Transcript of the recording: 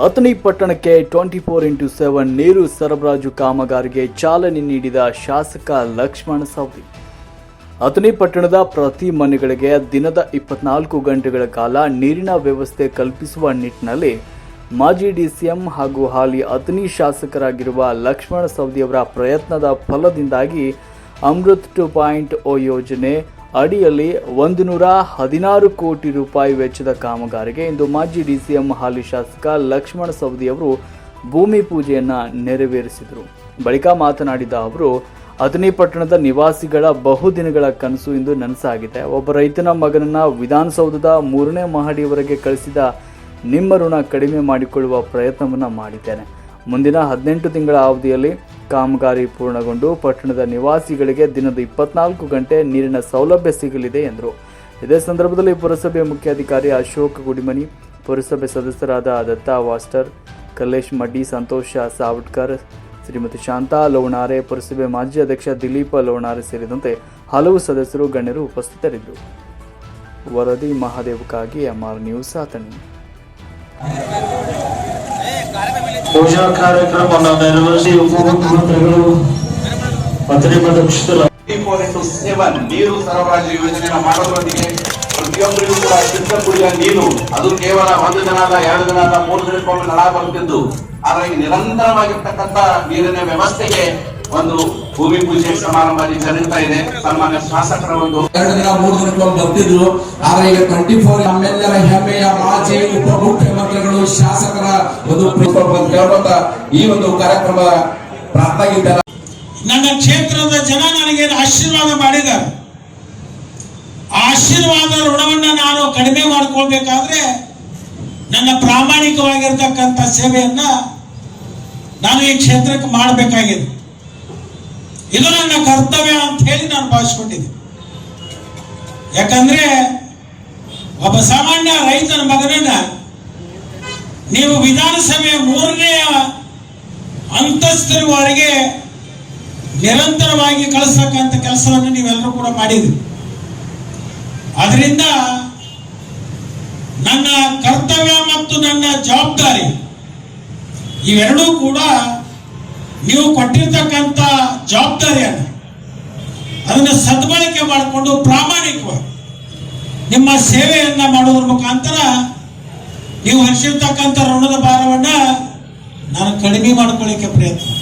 ಅಥಣಿ ಪಟ್ಟಣಕ್ಕೆ twenty four into seven ನೀರು ಸರಬರಾಜು ಕಾಮಗಾರಿಗೆ ಚಾಲನೆ ನೀಡಿದ ಶಾಸಕ ಲಕ್ಷ್ಮಣ ಸವದಿ. ಅಥಣಿ ಪಟ್ಟಣದ ಪ್ರತಿ ಮನೆಗಳಿಗೆ ದಿನದ ಇಪ್ಪತ್ನಾಲ್ಕು ಗಂಟೆಗಳ ಕಾಲ ನೀರಿನ ವ್ಯವಸ್ಥೆ ಕಲ್ಪಿಸುವ ನಿಟ್ಟಿನಲ್ಲಿ ಮಾಜಿ ಡಿಸಿಎಂ ಹಾಗೂ ಹಾಲಿ ಅಥಣಿ ಶಾಸಕರಾಗಿರುವ ಲಕ್ಷ್ಮಣ ಸವದಿಯವರ ಪ್ರಯತ್ನದ ಫಲದಿಂದಾಗಿ ಅಮೃತ್ ಟು ಪಾಯಿಂಟ್ ಓ ಯೋಜನೆ ಅಡಿಯಲ್ಲಿ ಒಂದು ನೂರ ಹದಿನಾರು ಕೋಟಿ ರೂಪಾಯಿ ವೆಚ್ಚದ ಕಾಮಗಾರಿಗೆ ಇಂದು ಮಾಜಿ ಡಿಸಿಎಂ ಹಾಲಿ ಶಾಸಕ ಲಕ್ಷ್ಮಣ ಸವದಿಯವರು ಭೂಮಿ ಪೂಜೆಯನ್ನು ನೆರವೇರಿಸಿದರು. ಬಳಿಕ ಮಾತನಾಡಿದ ಅವರು ಅಥಣಿ ಪಟ್ಟಣದ ನಿವಾಸಿಗಳ ಬಹುದಿನಗಳ ಕನಸು ಇಂದು ನನಸಾಗಿದೆ. ಒಬ್ಬ ರೈತನ ಮಗನನ್ನು ವಿಧಾನಸೌಧದ ಮೂರನೇ ಮಹಡಿಯವರೆಗೆ ಕಳಿಸಿದ ನಿಮ್ಮ ಋಣ ಕಡಿಮೆ ಮಾಡಿಕೊಳ್ಳುವ ಪ್ರಯತ್ನವನ್ನು ಮಾಡಿದ್ದೇನೆ. ಮುಂದಿನ ಹದಿನೆಂಟು ತಿಂಗಳ ಅವಧಿಯಲ್ಲಿ ಕಾಮಗಾರಿ ಪೂರ್ಣಗೊಂಡು ಪಟ್ಟಣದ ನಿವಾಸಿಗಳಿಗೆ ದಿನದ ಇಪ್ಪತ್ನಾಲ್ಕು ಗಂಟೆ ನೀರಿನ ಸೌಲಭ್ಯ ಸಿಗಲಿದೆ ಎಂದರು. ಇದೇ ಸಂದರ್ಭದಲ್ಲಿ ಪುರಸಭೆ ಮುಖ್ಯಾಧಿಕಾರಿ ಅಶೋಕ್ ಗುಡಿಮನಿ, ಪುರಸಭೆ ಸದಸ್ಯರಾದ ದತ್ತಾ ವಾಸ್ಟರ್, ಕಲ್ಲೇಶ್ ಮಡ್ಡಿ, ಸಂತೋಷ ಸಾವಟ್ಕರ್, ಶ್ರೀಮತಿ ಶಾಂತಾ ಲೋಣಾರೆ, ಪುರಸಭೆ ಮಾಜಿ ಅಧ್ಯಕ್ಷ ದಿಲೀಪ ಲೋಣಾರೆ ಸೇರಿದಂತೆ ಹಲವು ಸದಸ್ಯರು, ಗಣ್ಯರು ಉಪಸ್ಥಿತರಿದ್ದರು. ವರದಿ ಮಹಾದೇವಕ್ಕಾಗಿ ಎಂಆರ್ ನ್ಯೂಸ್ ಆತನಿ ಪೂಜಾ ಕಾರ್ಯಕ್ರಮವನ್ನು ನೆರವೇರಿಸಿ ಉಪಮುಖ್ಯಮಂತ್ರಿಗಳು ಪತ್ರಿ ಪಕ್ಷದ ಫೋರ್ ಇಂಟು ಸೆವೆನ್ ನೀರು ಸರಬರಾಜು ಯೋಜನೆಯ ಮಾಡೋದ್ರೊಂದಿಗೆ ಪ್ರತಿಯೊಬ್ಬರಿಗೂ ಕೂಡ ಶುದ್ಧ ಕುಡಿಯುವ ನೀರು. ಅದು ಕೇವಲ ಒಂದು ದಿನದ, ಎರಡು ದಿನದ, ಮೂರು ದಿನಕ್ಕೊಮ್ಮೆ ನಳ ಬರುತ್ತಿದ್ದು. ಆದರೆ ನಿರಂತರವಾಗಿರ್ತಕ್ಕಂಥ ನೀರಿನ ವ್ಯವಸ್ಥೆಗೆ ಒಂದು ಭೂಮಿ ಪೂಜೆ ಸಮಾರಂಭ ಜರುಗ್ತಾ ಇದೆ. ಸನ್ಮಾನ್ಯ ಶಾಸಕರ ಒಂದು ಎರಡು ದಿನ ಮೂರು ದಿನ ಬರ್ತಿದ್ರು. ಆದ್ರೆ ಈಗ ಟ್ವೆಂಟಿ ಫೋರ್ ನಮ್ಮೆಲ್ಲರ ಹೆಮ್ಮೆಯ ಮಾಜಿ ಉಪಮುಖ್ಯಮಂತ್ರಿಗಳು ಶಾಸಕರ ಒಂದು ಕೇಳ್ಕೊತ ಈ ಒಂದು ಕಾರ್ಯಕ್ರಮ ಪ್ರಾರ್ಥನೆ ನನ್ನ ಕ್ಷೇತ್ರದ ಜನ ನನಗೆ ಆಶೀರ್ವಾದ ಮಾಡಿದ್ದಾರೆ? ಆಶೀರ್ವಾದ ಋಣವನ್ನ ನಾನು ಕಡಿಮೆ ಮಾಡ್ಕೊಳ್ಬೇಕಾದ್ರೆ ನನ್ನ ಪ್ರಾಮಾಣಿಕವಾಗಿರ್ತಕ್ಕಂಥ ಸೇವೆಯನ್ನ ನಾನು ಈ ಕ್ಷೇತ್ರಕ್ಕೆ ಮಾಡಬೇಕಾಗಿದೆ. ಇದು ನನ್ನ ಕರ್ತವ್ಯ ಅಂತ ಹೇಳಿ ನಾನು ಭಾವಿಸ್ಕೊಂಡಿದ್ದೆ ಯಾಕಂದ್ರೆ ಒಬ್ಬ ಸಾಮಾನ್ಯ ರೈತನ ಮಗನನ್ನ ನೀವು ವಿಧಾನಸಭೆಯ ಮೂರನೇ ಅಂತಸ್ತಿರುವವರೆಗೆ ನಿರಂತರವಾಗಿ ಕಳಿಸ್ತಕ್ಕಂಥ ಕೆಲಸವನ್ನು ನೀವೆಲ್ಲರೂ ಕೂಡ ಮಾಡಿದ್ರಿ. ಅದರಿಂದ ನನ್ನ ಕರ್ತವ್ಯ ಮತ್ತು ನನ್ನ ಜವಾಬ್ದಾರಿ ಇವೆರಡೂ ಕೂಡ ನೀವು ಕೊಟ್ಟಿರ್ತಕ್ಕಂಥ ಜವಾಬ್ದಾರಿಯನ್ನು ಅದನ್ನು ಸದ್ಬಳಕೆ ಮಾಡಿಕೊಂಡು ಪ್ರಾಮಾಣಿಕವಾಗಿ ನಿಮ್ಮ ಸೇವೆಯನ್ನ ಮಾಡೋದ್ರ ಮುಖಾಂತರ ನೀವು ಹರಿಸಿರ್ತಕ್ಕಂಥ ಋಣದ ಭಾರವನ್ನ ನಾನು ಕಡಿಮೆ ಮಾಡ್ಕೊಳ್ಳಿಕ್ಕೆ ಪ್ರಯತ್ನ